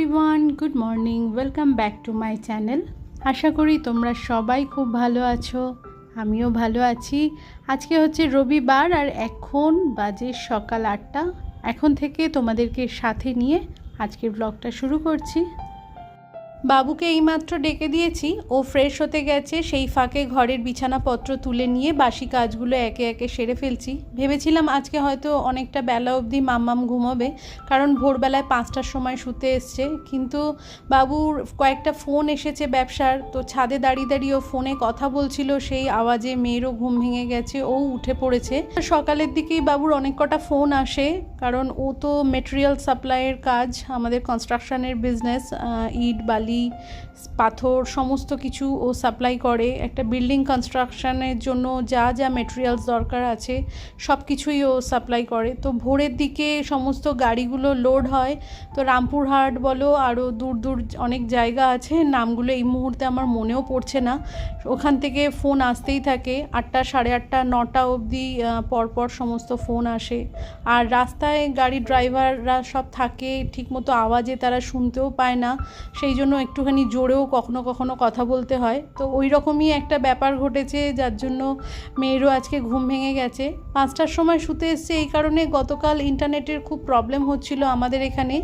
Everyone good morning welcome back to my channel আশা করি তোমরা সবাই খুব ভালো আছো, আমিও ভালো আছি। আজকে হচ্ছে রবিবার আর এখন বাজে সকাল আটটা। এখন থেকে তোমাদেরকে সাথে নিয়ে আজকের ব্লগটা শুরু করছি। বাবুকে এইমাত্র ডেকে দিয়েছি। ও ফ্রেশ হতে গেছে, সেই ফাঁকে ঘরের বিছানাপত্র তুলে নিয়ে বাসি কাজগুলো একে একে সেরে ফেলছি। ভেবেছিলাম আজকে হয়তো অনেকটা বেলা অবধি মাম্মাম ঘুমোবে, কারণ ভোরবেলায় পাঁচটার সময় শুতে এসছে। কিন্তু বাবুর কয়েকটা ফোন এসেছে ব্যবসার, তো ছাদে দাঁড়িয়ে দাঁড়িয়ে ও ফোনে কথা বলছিল, সেই আওয়াজে মেয়েরও ঘুম ভেঙে গেছে, ও উঠে পড়েছে। সকালের দিকেই বাবুর অনেক কটা ফোন আসে, কারণ ও তো মেটেরিয়াল সাপ্লাইয়ের কাজ, আমাদের কনস্ট্রাকশনের বিজনেস ইট, বালি পাথর, সমস্ত কিছু ও সাপ্লাই করে। একটা বিল্ডিং কনস্ট্রাকশনের জন্য যা যা মেটেরিয়ালস দরকার আছে সব কিছুই ও সাপ্লাই করে। তো ভোরের দিকে সমস্ত গাড়িগুলো লোড হয়। তো রামপুরহাট বলো আরও দূর দূর অনেক জায়গা আছে। নামগুলো এই মুহূর্তে আমার মনেও পড়ছে না। ওখান থেকে ফোন আসতেই থাকে। আটটা, সাড়ে আটটা, নটা অবধি পরপর সমস্ত ফোন আসে। আর রাস্তায় গাড়ি ড্রাইভাররা সব থাকে, ঠিকমতো আওয়াজে তারা শুনতেও পায় না। সেই জন্য একটুখানি জোরেও কখনো কখনো কথা বলতে হয়। তো ওই রকমই একটা ব্যাপার ঘটেছে, যার জন্য মেয়েরও আজকে ঘুম ভেঙে গেছে। পাঁচটার সময় শুতে এসছে এই কারণে গতকাল ইন্টারনেটের খুব প্রবলেম হচ্ছিল আমাদের এখানে।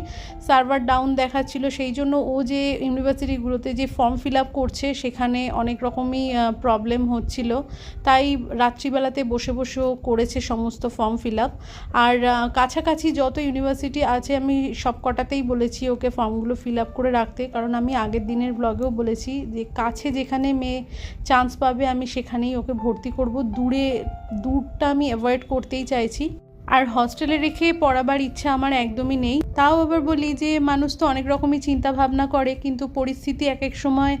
সার্ভার ডাউন দেখাচ্ছিল, সেই জন্য ও যে ইউনিভার্সিটিগুলোতে যে ফর্ম ফিল আপ করছে, সেখানে অনেক রকমই প্রবলেম হচ্ছিল। তাই রাত্রিবেলাতে বসে বসেও করেছে সমস্ত ফর্ম ফিল আপ আর কাছাকাছি যত ইউনিভার্সিটি আছে, আমি সব কটাতেই বলেছি ওকে ফর্মগুলো ফিল আপ করে রাখতে। কারণ আমি আগের দিনের ব্লগেও বলেছি যে কাছে যেখানে মেয়ে চান্স পাবে, আমি সেখানেই ওকে ভর্তি করব। দূরে, দূরটা আমি অ্যাভয়েড করতেই চাইছি। আর হস্টেলে রেখে পড়াবার ইচ্ছা আমার একদমই নেই। তাও আবার বলি যে, মানুষ তো অনেক রকমই চিন্তা ভাবনা করে, কিন্তু পরিস্থিতি এক এক সময়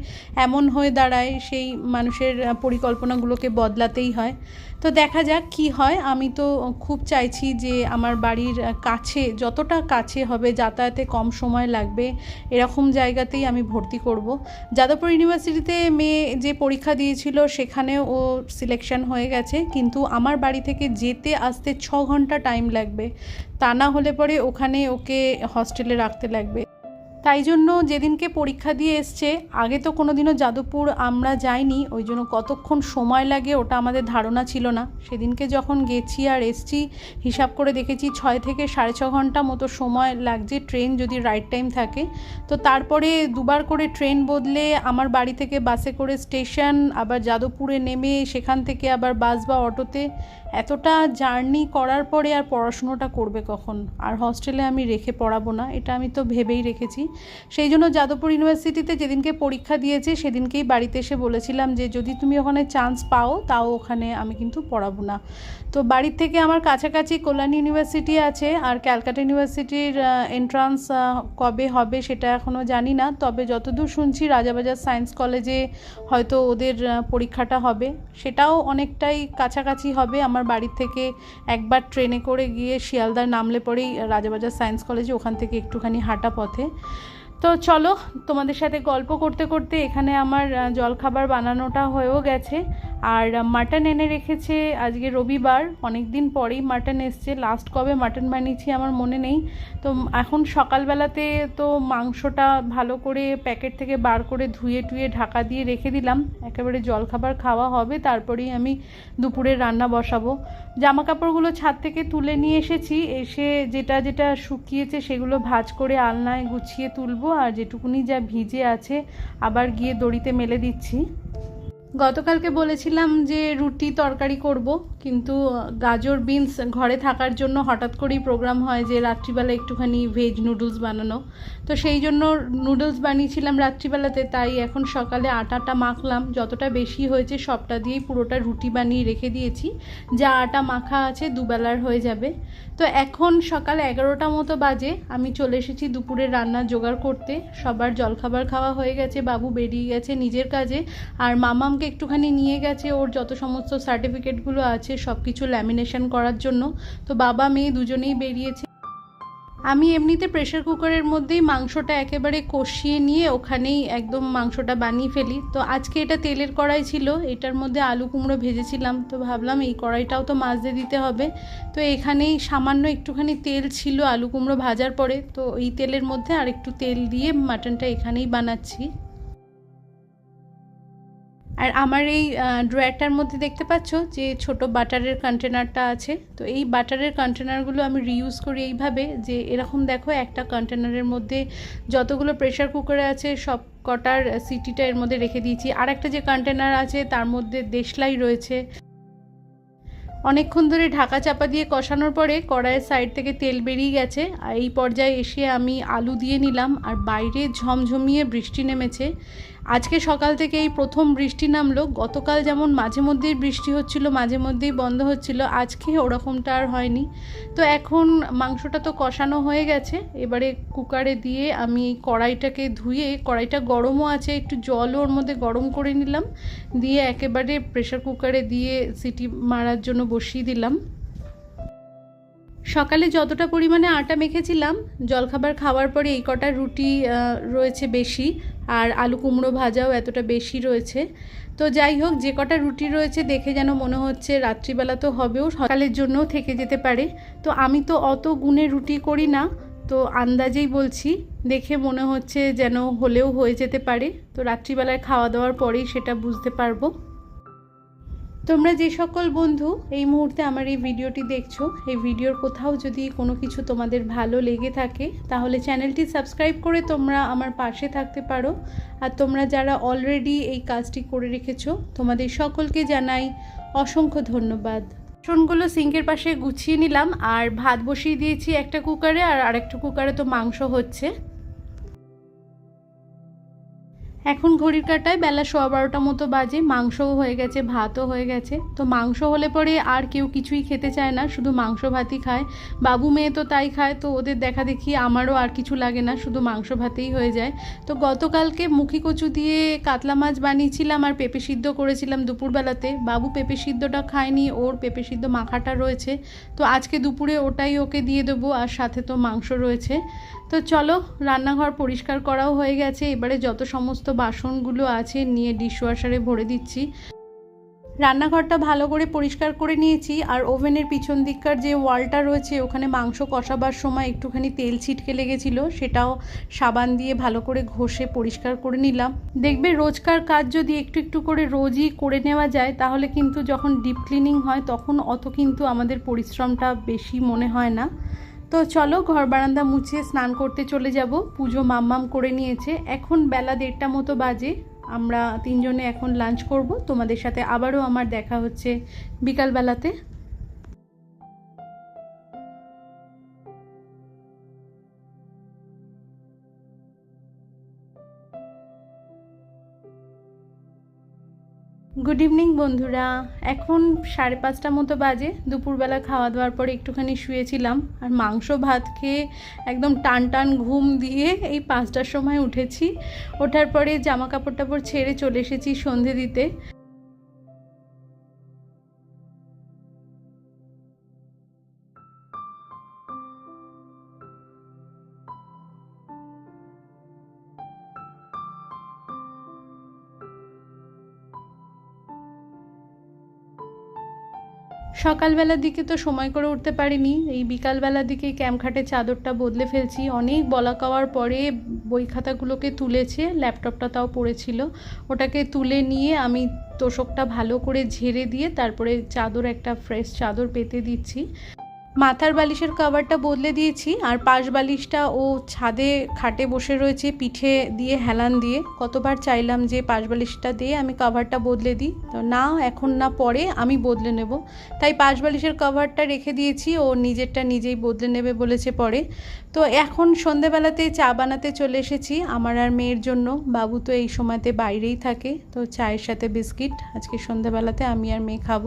এমন হয়ে দাঁড়ায়, সেই মানুষের পরিকল্পনাগুলোকে বদলাতেই হয়। তো দেখা যাক কি হয়। আমি তো খুব চাইছি যে, আমার বাড়ির কাছে, যতটা কাছে হবে, যাতায়াতে কম সময় লাগবে, এরকম জায়গাতেই আমি ভর্তি করব। যাদবপুর ইউনিভার্সিটিতে মেয়ে যে পরীক্ষা দিয়েছিল সেখানে ও সিলেকশন হয়ে গেছে, কিন্তু আমার বাড়ি থেকে যেতে আসতে ছ ঘণ্টা টাইম লাগবে। তা না হলে পরে ওখানে ওকে হস্টেলে রাখতে লাগবে। তাই জন্য যেদিনকে পরীক্ষা দিয়ে এসছে, আগে তো কোনো দিনও যাদবপুর আমরা যাইনি, ওই জন্য কতক্ষণ সময় লাগে ওটা আমাদের ধারণা ছিল না। সেদিনকে যখন গেছি আর এসছি, হিসাব করে দেখেছি ছয় থেকে সাড়ে ছ ঘণ্টা মতো সময় লাগছে ট্রেন যদি রাইট টাইম থাকে। তো তারপরে দুবার করে ট্রেন বদলে আমার বাড়ি থেকে বাসে করে স্টেশন, আবার যাদবপুরে নেমে সেখান থেকে আবার বাস বা অটোতে, এতটা জার্নি করার পরে আর পড়াশুনোটা করবে কখন? আর হস্টেলে আমি রেখে পড়াবো না, এটা আমি তো ভেবেই রেখেছি। সেই জন্য যাদবপুর ইউনিভার্সিটিতে যেদিনকে পরীক্ষা দিয়েছে সেদিনকেই বাড়িতে এসে বলেছিলাম যে যদি তুমি ওখানে চান্স পাও, তাও ওখানে আমি কিন্তু পড়াবো না। তো বাড়ির থেকে আমার কাছাকাছি কল্যাণ ইউনিভার্সিটি আছে আর ক্যালকাটা ইউনিভার্সিটির এন্ট্রান্স কবে হবে সেটা এখনও জানি না। তবে যতদূর শুনছি রাজাবাজার সায়েন্স কলেজে হয়তো ওদের পরীক্ষাটা হবে। সেটাও অনেকটাই কাছাকাছি হবে। আমার বাড়ির থেকে একবার ট্রেনে করে গিয়ে শিয়ালদার নামলে পরেই রাজাবাজার সায়েন্স কলেজে ওখান থেকে একটুখানি হাঁটা পথে। তো চলো তোমাদের সাথে গল্প করতে করতে এখানে আমার জলখাবার বানানোটা হয়েও গেছে। আর মাটন এনে রেখেছে আজকে রবিবার অনেক দিন পরেই মাটন এসছে। লাস্ট কবে মাটন বানিয়েছি আমার মনে নেই। তো এখন সকালবেলাতে তো মাংসটা ভালো করে প্যাকেট থেকে বার করে ধুয়ে টুয়ে ঢাকা দিয়ে রেখে দিলাম। একেবারে জলখাবার খাওয়া হবে, তারপরেই আমি দুপুরে রান্না বসাবো। জামা কাপড়গুলো ছাদ থেকে তুলে নিয়ে এসেছি। এসে যেটা যেটা শুকিয়েছে সেগুলো ভাজ করে আলনায় গুছিয়ে তুলবো। আর যেটুকুনি যা ভিজে আছে, আবার গিয়ে দড়িতে মেলে দিচ্ছি। গতকালকে বলেছিলাম যে রুটি তরকারি করব, কিন্তু গাজর, বিনস ঘরে থাকার জন্য হঠাৎ করেই প্রোগ্রাম হয় যে রাত্রিবেলা একটুখানি ভেজ নুডলস বানানো। তো সেই জন্য নুডলস বানিয়েছিলাম রাত্রিবেলাতে, তাই এখন সকালে আটাটা মাখলাম। যতটা বেশি হয়েছে সবটা দিয়েই পুরোটা রুটি বানিয়ে রেখে দিয়েছি। যা আটা মাখা আছে দুবেলার হয়ে যাবে। তো এখন সকাল এগারোটা মতো বাজে, আমি চলে এসেছি দুপুরে রান্না জোগাড় করতে। সবার জলখাবার খাওয়া হয়ে গেছে, বাবু বেরিয়ে গেছে নিজের কাজে। আর মামামকে একটুখানি নিয়ে গেছে ওর যত সমস্ত সার্টিফিকেটগুলো আছে সব কিছু ল্যামিনেশন করার জন্য। তো বাবা, মেয়ে দুজনেই বেরিয়েছে। আমি এমনিতে প্রেশার কুকারের মধ্যেই মাংসটা একেবারে কষিয়ে নিয়ে ওখানেই একদম মাংসটা বানিয়ে ফেলি। তো আজকে এটা তেলের কড়াই ছিল, এটার মধ্যে আলু কুমড়ো ভেজেছিলাম। তো ভাবলাম এই কড়াইটাও তো মাজতে দিতে হবে। তো এখানেই সামান্য একটুখানি তেল ছিল আলু কুমড়ো ভাজার পরে। তো এই তেলের মধ্যে আর একটু তেল দিয়ে মাটনটা এখানেই বানাচ্ছি। আর আমার এই ড্রয়ারটার মধ্যে দেখতে পাচ্ছ যে ছোট বাটারের কন্টেনারটা আছে। তো এই বাটারের কন্টেনারগুলো আমি রিউজ করি এইভাবে যে এরকম দেখো একটা কন্টেনারের মধ্যে যতগুলো প্রেশার কুকারে আছে সব কটার সিটিটা এর মধ্যে রেখে দিয়েছি। আর একটা যে কন্টেনার আছে তার মধ্যে দেশলাই রয়েছে। অনেকক্ষণ ধরে ঢাকা চাপা দিয়ে কষানোর পরে কড়াইয়ের সাইড থেকে তেল বেরিয়ে গেছে। আর এই পর্যায়ে এসে আমি আলু দিয়ে নিলাম আর বাইরে ঝমঝমিয়ে বৃষ্টি নেমেছে। আজকে সকাল থেকে এই প্রথম বৃষ্টি নামলো। গতকাল যেমন মাঝে মধ্যেই বৃষ্টি হচ্ছিল, মাঝে মধ্যেই বন্ধ হচ্ছিল, আজকে ওরকমটা আর হয়নি। তো এখন মাংসটা তো কষানো হয়ে গেছে। এবারে কুকারে দিয়ে আমি কড়াইটাকে ধুয়ে, কড়াইটা গরমও আছে, একটু জলও ওর মধ্যে গরম করে নিলাম। দিয়ে একেবারে প্রেশার কুকারে দিয়ে সিটি মারার জন্য বসিয়ে দিলাম। সকালে যতটা পরিমাণে আটা মেখেছিলাম, জলখাবার খাওয়ার পরে এই কটা রুটি রয়েছে বেশি, আর আলু কুমড়ো ভাজাও এতটা বেশি রয়েছে। তো যাই হোক, যে কটা রুটি রয়েছে দেখে যেন মনে হচ্ছে রাত্রিবেলা তো হবেও, সকালের জন্যও থেকে যেতে পারে। তো আমি তো অত গুণে রুটি করি না, তো আন্দাজেই বলছি, দেখে মনে হচ্ছে যেন হলেও হয়ে যেতে পারে। তো রাত্রিবেলায় খাওয়া দাওয়ার পরেই সেটা বুঝতে পারব। তোমরা যে সকল বন্ধু, এই মুহূর্তে আমার এই ভিডিওটি দেখছ, এই ভিডিওর কোথাও যদি কোনো কিছু তোমাদের ভালো লেগে থাকে, তাহলে চ্যানেলটি সাবস্ক্রাইব করে তোমরা আমার পাশে থাকতে পারো। আর তোমরা যারা অলরেডি এই কাজটি করে রেখেছো, তোমাদের সকলকে জানাই অসংখ্য ধন্যবাদ। বাসনগুলো সিঙ্কের পাশে গুছিয়ে নিলাম, আর ভাত বসিয়ে দিয়েছি একটা কুকারে, আর আরেকটা কুকারে তো মাংস হচ্ছে। এখন ঘড়ির কাটায় বেলা সোয়া বারোটা মতো বাজে, মাংসও হয়ে গেছে, ভাতও হয়ে গেছে। তো মাংস হলে পরে আর কেউ কিছুই খেতে চায় না, শুধু মাংস ভাতই খায়। বাবু মেয়ে তো তাই খায়, তো ওদের দেখা দেখি আমারও আর কিছু লাগে না, শুধু মাংস ভাতেই হয়ে যায়। তো গতকালকে মুখি কচু দিয়ে কাতলা মাছ বানিয়েছিলাম আর পেঁপে সিদ্ধ করেছিলাম দুপুরবেলাতে। বাবু পেঁপে সিদ্ধটা খায়নি, ওর পেঁপে সিদ্ধ মাখাটা রয়েছে। তো আজকে দুপুরে ওটাই ওকে দিয়ে দেবো, আর সাথে তো মাংস রয়েছে। তো চলো, রান্নাঘর পরিষ্কার করাও হয়ে গেছে। এবারে যত সমস্ত বাসনগুলো আছে নিয়ে ডিশওয়াশারে ভরে দিচ্ছি। রান্নাঘরটা ভালো করে পরিষ্কার করে নিয়েছি। আর ওভেনের পিছন দিককার যে ওয়ালটা রয়েছে, ওখানে মাংস কষাবার সময় একটুখানি তেল ছিটকে লেগেছিল, সেটাও সাবান দিয়ে ভালো করে ঘষে পরিষ্কার করে নিলাম। দেখবে রোজকার কাজ যদি একটু একটু করে রোজই করে নেওয়া যায়, তাহলে কিন্তু যখন ডিপ ক্লিনিং হয়, তখন অত কিন্তু আমাদের পরিশ্রমটা বেশি মনে হয় না। তো চলো ঘর বারান্দা মুছে স্নান করতে চলে যাব। পুজো মাম্মাম করে নিয়েছে। এখন বেলা দেড়টা মতো বাজে। আমরা তিনজনে এখন লাঞ্চ করব। তোমাদের সাথে আবারও আমার দেখা হচ্ছে বিকালবেলাতে। গুড ইভিনিং বন্ধুরা। এখন সাড়ে পাঁচটা মতো বাজে। দুপুরবেলা খাওয়া দাওয়ার পরে একটুখানি শুয়েছিলাম আর মাংস ভাত খেয়ে একদম টান টান ঘুম দিয়ে এই পাঁচটার সময় উঠেছি। ওঠার পরে জামা কাপড় টাপড় ছেড়ে চলে এসেছি সন্ধে দিতে। সকালবেলার দিকে তো সময় করে উঠতে পারিনি। এই বিকালবেলার দিকে ক্যামখাটে চাদরটা বদলে ফেলছি। অনেক বলা কওয়ার পরে বই খাতাগুলোকে তুলেছে, ল্যাপটপটা তাও পড়েছিল। ওটাকে তুলে নিয়ে আমি তোষকটা ভালো করে ঝেড়ে দিয়ে তারপরে চাদর, একটা ফ্রেশ চাদর পেতে দিচ্ছি। মাথার বালিশের কভারটা বদলে দিয়েছি আর পাশ বালিশটা ও ছাদে খাটে বসে রয়েছে পিঠে দিয়ে হেলান দিয়ে। কতবার চাইলাম যে পাশ বালিশটা দিয়ে আমি কভারটা বদলে দিই। তো না, এখন না, পরে আমি বদলে নেব। তাই পাশ বালিশের কভারটা রেখে দিয়েছি, ও নিজেরটা নিজেই বদলে নেবে বলেছে পরে। তো এখন সন্ধেবেলাতে চা বানাতে চলে এসেছি, আমার আর মেয়ের জন্য। বাবু তো এই সময়তে বাইরেই থাকে, তো চায়ের সাথে বিস্কিট। আজকে সন্ধেবেলাতে আমি আর মেয়ে খাব।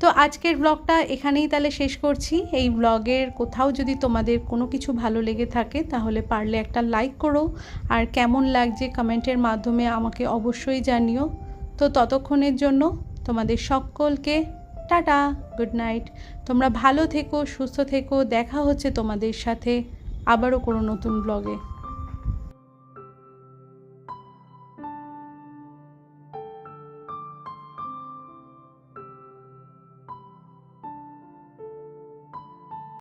তো আজকের ব্লগটা এখানেই তাহলে শেষ করছি। এই ব্লগের কোথাও যদি তোমাদের কোনো কিছু ভালো লেগে থাকে, তাহলে পারলে একটা লাইক করো। আর কেমন লাগছে কমেন্টের মাধ্যমে আমাকে অবশ্যই জানিও। তো ততক্ষণের জন্য তোমাদের সকলকে টাটা গুড নাইট তোমরা ভালো থেকো, সুস্থ থেকো, দেখা হচ্ছে তোমাদের সাথে আবারও কোনো নতুন ব্লগে